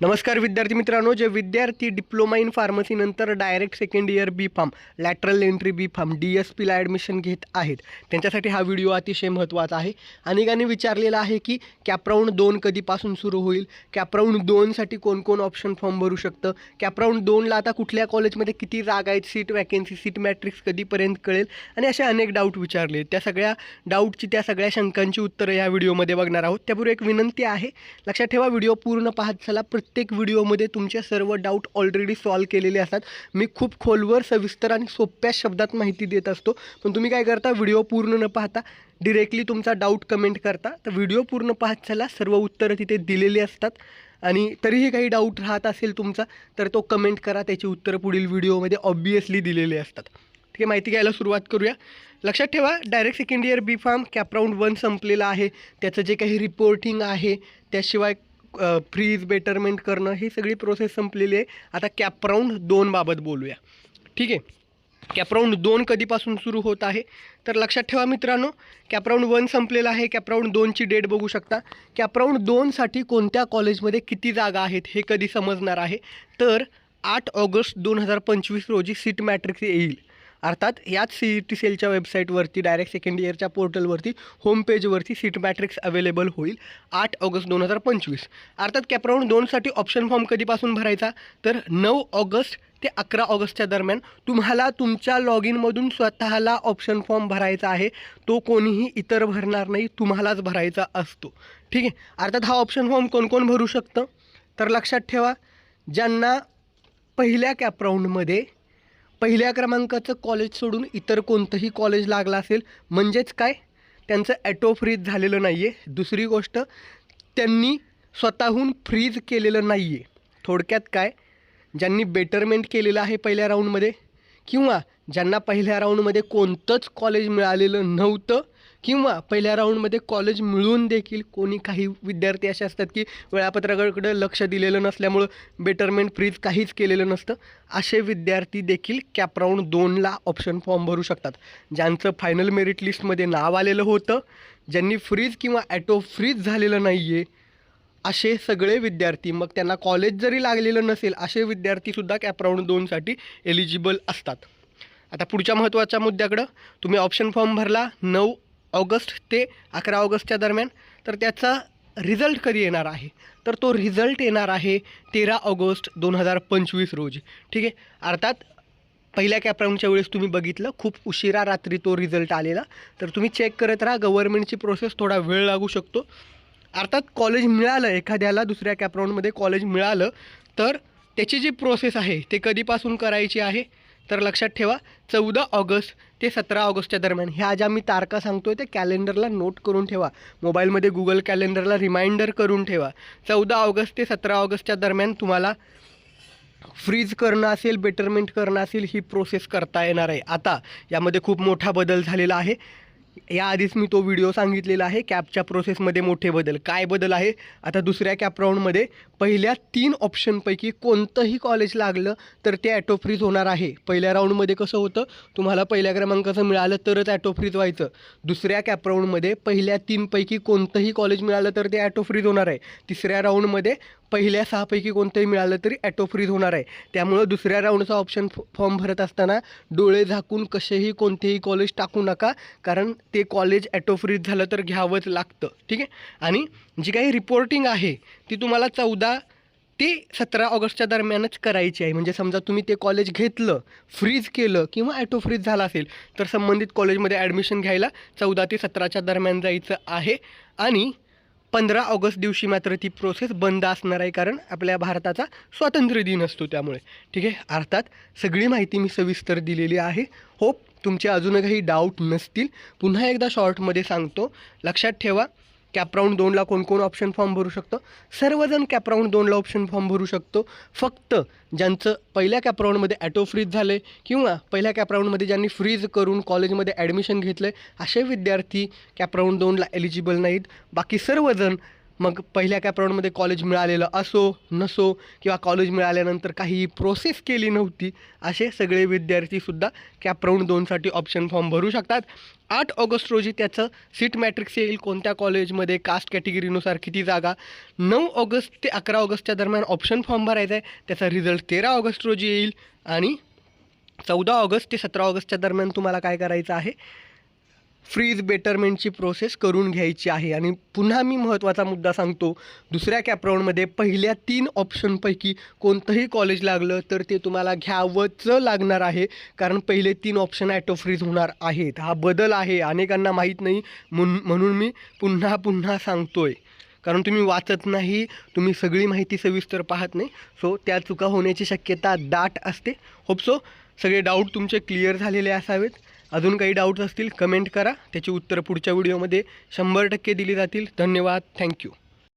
नमस्कार विद्यार्थी मित्रांनो जे विद्यार्थी diploma in फार्मसीनंतर direct second year B pharm lateral entry B pharm D S पीला ॲडमिशन घेत आहेत. त्यांच्यासाठी हा व्हिडिओ अतिशय महत्त्वाचा आहे. अनेकांनी विचारलेला आहे की कॅपराऊंड दोन कधीपासून सुरू होईल? कॅपराऊंड दोनसाठी कोण कोण ऑप्शन फॉर्म भरू शकतं? कॅपराऊंड दोनला आता कुठल्या कॉलेजमध्ये किती राग आहेत? सीट वॅकेन्सी सीट मॅट्रिक्स कधीपर्यंत कळेल? आणि असे अनेक डाऊट विचारले. त्या सगळ्या डाऊटची त्या सगळ्या शंकांची उत्तरं या व्हिडिओमध्ये बघणार आहोत. त्यापूर्वी एक विनंती आहे लक्षात ठेवा व्हिडिओ पूर्ण पाहत चला. प्रत्येक व्हिडिओमध्ये तुमचे सर्व डाऊट ऑलरेडी सॉल्व केलेले असतात. मी खूप खोलवर सविस्तर आणि सोप्या शब्दात माहिती देत असतो. पण तुम्ही काय करता? व्हिडिओ पूर्ण न पाहता डिरेक्टली तुमचा डाऊट कमेंट करता. तर व्हिडिओ पूर्ण पाहत चला. सर्व उत्तरं तिथे दिलेली असतात. आणि तरीही काही डाऊट राहत असेल तुमचा तर तो कमेंट करा. त्याची उत्तरं पुढील व्हिडिओमध्ये ऑब्वियसली दिलेली असतात. ठीक आहे माहिती घ्यायला सुरुवात करूया. लक्षात ठेवा direct second year B pharm cap round one संपलेलं आहे. त्याचं जे काही रिपोर्टिंग आहे त्याशिवाय फ्रीज बेटरमेंट करणं ही सगळी प्रोसेस संपलेली आहे. आता कॅपराऊंड दोनबाबत बोलूया. ठीक आहे? कॅपराऊंड दोन कधीपासून सुरू होत आहे? तर लक्षात ठेवा मित्रांनो कॅपराऊंड वन संपलेला आहे कॅपराऊंड दोनची डेट बघू शकता. कॅपराऊंड दोनसाठी कोणत्या कॉलेजमध्ये किती जागा आहेत हे कधी समजणार आहे? तर आठ ऑगस्ट दोन हजार पंचवीस रोजी सीट मॅट्रिक्स येईल. अर्थात याच सी ई टी सेलच्या वेबसाईटवरती डायरेक्ट सेकंड इयरच्या पोर्टलवरती होम पेजवरती सीट मॅट्रिक्स अवेलेबल होईल. आठ ऑगस्ट दोन हजार पंचवीस. अर्थात कॅपराऊंड दोनसाठी ऑप्शन फॉर्म कधीपासून भरायचा? तर नऊ ऑगस्ट ते अकरा ऑगस्टच्या दरम्यान तुम्हाला तुमच्या लॉग इनमधून स्वतःला ऑप्शन फॉर्म भरायचा आहे. तो कोणीही इतर भरणार नाही तुम्हालाच भरायचा असतो. ठीक आहे? अर्थात हा ऑप्शन फॉर्म कोण कोण भरू शकतं? तर लक्षात ठेवा ज्यांना पहिल्या कॅपराऊंडमध्ये पहिल्या क्रमांकाचं कॉलेज सोडून इतर कोणतंही कॉलेज लागलं असेल म्हणजेच काय? त्यांचं ॲटो फ्रीज झालेलं नाही आहे दुसरी गोष्ट त्यांनी स्वतःहून फ्रीज केलेलं नाही आहे थोडक्यात काय? ज्यांनी बेटरमेंट केलेलं आहे पहिल्या राऊंडमध्ये किंवा ज्यांना पहिल्या राऊंडमध्ये कोणतंच कॉलेज मिळालेलं नव्हतं किंवा पहिल्या राऊंडमध्ये कॉलेज मिळून देखील कोणी काही विद्यार्थी असे असतात की वेळापत्रकाकडे लक्ष दिलेलं नसल्यामुळं बेटरमेंट फ्रीज काहीच केलेलं नसतं असे विद्यार्थी देखील कॅप राऊंड दोनला ऑप्शन फॉर्म भरू शकतात. ज्यांचं फायनल मेरिट लिस्टमध्ये नाव आलेलं होतं ज्यांनी फ्रीज किंवा ॲटो फ्रीज झालेलं नाही आहे असे सगळे विद्यार्थी. मग त्यांना कॉलेज जरी लागलेलं नसेल असे विद्यार्थीसुद्धा कॅप राऊंड दोनसाठी एलिजिबल असतात. आता पुढच्या महत्त्वाच्या मुद्द्याकडं तुम्ही ऑप्शन फॉर्म भरला नऊ ऑगस्ट ते अकरा ऑगस्टच्या दरम्यान तर त्याचा रिझल्ट कधी येणार आहे? तर तो रिझल्ट येणार आहे तेरा ऑगस्ट दोन हजार पंचवीस रोजी. ठीक आहे? अर्थात पहिल्या कॅपराऊंडच्या वेळेस तुम्ही बघितलं खूप उशिरा रात्री तो रिझल्ट आलेला. तर तुम्ही चेक करत राहा गव्हर्नमेंटची प्रोसेस थोडा वेळ लागू शकतो. अर्थात कॉलेज मिळालं एखाद्याला दुसऱ्या कॅपराऊंडमध्ये कॉलेज मिळालं तर त्याची जी प्रोसेस आहे ते कधीपासून करायची आहे? तर लक्षात ठेवा चौदा ऑगस्ट ते सतरा ऑगस्टच्या दरम्यान. ह्या ज्या मी तारखा सांगतो आहे त्या कॅलेंडरला नोट करून ठेवा. मोबाईलमध्ये गुगल कॅलेंडरला रिमाइंडर करून ठेवा. चौदा ऑगस्ट ते सतरा ऑगस्टच्या दरम्यान तुम्हाला फ्रीज करणं असेल बेटरमेंट करणं असेल ही प्रोसेस करता येणार आहे. आता यामध्ये खूप मोठा बदल झालेला आहे. याआधीच मी तो व्हिडिओ सांगितलेला आहे. कॅपच्या प्रोसेसमध्ये मोठे बदल. काय बदल आहे? आता दुसऱ्या कॅप राऊंडमध्ये पहिल्या तीन ऑप्शनपैकी कोणतंही कॉलेज लागलं तर ते ॲटो फ्रीज होणार आहे. पहिल्या राऊंडमध्ये कसं होतं? तुम्हाला पहिल्या क्रमांकाचं मिळालं तरच ॲटो फ्रीज व्हायचं. दुसऱ्या कॅप राऊंडमध्ये पहिल्या तीनपैकी कोणतंही कॉलेज मिळालं तर ते ॲटो फ्रीज होणार आहे. तिसऱ्या राऊंडमध्ये पहिल्या सहापैकी कोणतंही मिळालं तरी ॲटो फ्रीज होणार आहे. त्यामुळं दुसऱ्या राऊंडचा ऑप्शन फॉर्म भरत असताना डोळे झाकून कसेही कोणतेही कॉलेज टाकू नका. कारण ते कॉलेज ॲटो फ्रीज झालं तर घ्यावंच लागतं. ठीक आहे? आणि जी काही रिपोर्टिंग आहे ती तुम्हाला चौदा ते सतरा ऑगस्टच्या दरम्यानच करायची आहे. म्हणजे समजा तुम्ही ते कॉलेज घेतलं फ्रीज केलं किंवा ॲटो फ्रीज झाला असेल तर संबंधित कॉलेजमध्ये ॲडमिशन घ्यायला चौदा ते सतराच्या दरम्यान जायचं आहे. आणि पंधरा ऑगस्ट दिवशी मात्र ती प्रोसेस बंद असणार आहे कारण आपल्या भारताचा स्वातंत्र्य दिन असतो त्यामुळे. ठीक आहे? अर्थात सगळी माहिती मी सविस्तर दिलेली आहे. होप तुमचे अजून काही डाऊट नसतील पुन्हा एकदा शॉर्टमध्ये सांगतो. लक्षात ठेवा कॅपराऊंड दोनला कोण कोण ऑप्शन फॉर्म भरू शकतो? सर्वजण कॅपराऊंड दोनला ऑप्शन फॉर्म भरू शकतो. फक्त ज्यांचं पहिल्या कॅपराऊंडमध्ये ॲटो फ्रीज झालं आहे किंवा पहिल्या कॅपराऊंडमध्ये ज्यांनी फ्रीज करून कॉलेजमध्ये ॲडमिशन घेतलं आहे असे विद्यार्थी कॅपराऊंड दोनला एलिजिबल नाहीत. बाकी सर्वजण मग पहिल्या काय राऊंडमध्ये कॉलेज मिळालेलं असो नसो किंवा कॉलेज मिळाल्यानंतर काही प्रोसेस केली नव्हती असे सगळे विद्यार्थीसुद्धा कॅप दोनसाठी ऑप्शन फॉर्म भरू शकतात. आठ ऑगस्ट रोजी त्याचं सीट मॅट्रिक्स येईल कोणत्या कॉलेजमध्ये कास्ट कॅटेगरीनुसार किती जागा. नऊ ऑगस्ट ते अकरा ऑगस्टच्या दरम्यान ऑप्शन फॉर्म भरायचा आहे. त्याचा रिझल्ट तेरा ऑगस्ट रोजी येईल आणि चौदा ऑगस्ट ते सतरा ऑगस्टच्या दरम्यान तुम्हाला काय करायचं आहे? फ्रीज बेटरमेंटची प्रोसेस करून घ्यायची आहे. आणि पुन्हा मी महत्त्वाचा मुद्दा सांगतो दुसऱ्या कॅपराऊंडमध्ये पहिल्या तीन ऑप्शनपैकी कोणतंही कॉलेज लागलं तर ते तुम्हाला घ्यावंच लागणार आहे. कारण पहिले तीन ऑप्शन ॲटो फ्रीज होणार आहेत. हा बदल आहे अनेकांना माहीत नाही म्हणून म्हणून मी पुन्हा पुन्हा सांगतो आहे कारण तुम्ही वाचत नाही तुम्ही सगळी माहिती सविस्तर पाहत नाही. सो त्या चुका होण्याची शक्यता दाट असते. होप सो सगळे डाऊट तुमचे क्लिअर झालेले असावेत. अजून काही डाऊट्स असतील कमेंट करा. त्याची उत्तरं पुढच्या व्हिडिओमध्ये शंभर टक्के दिली जातील. धन्यवाद. थँक्यू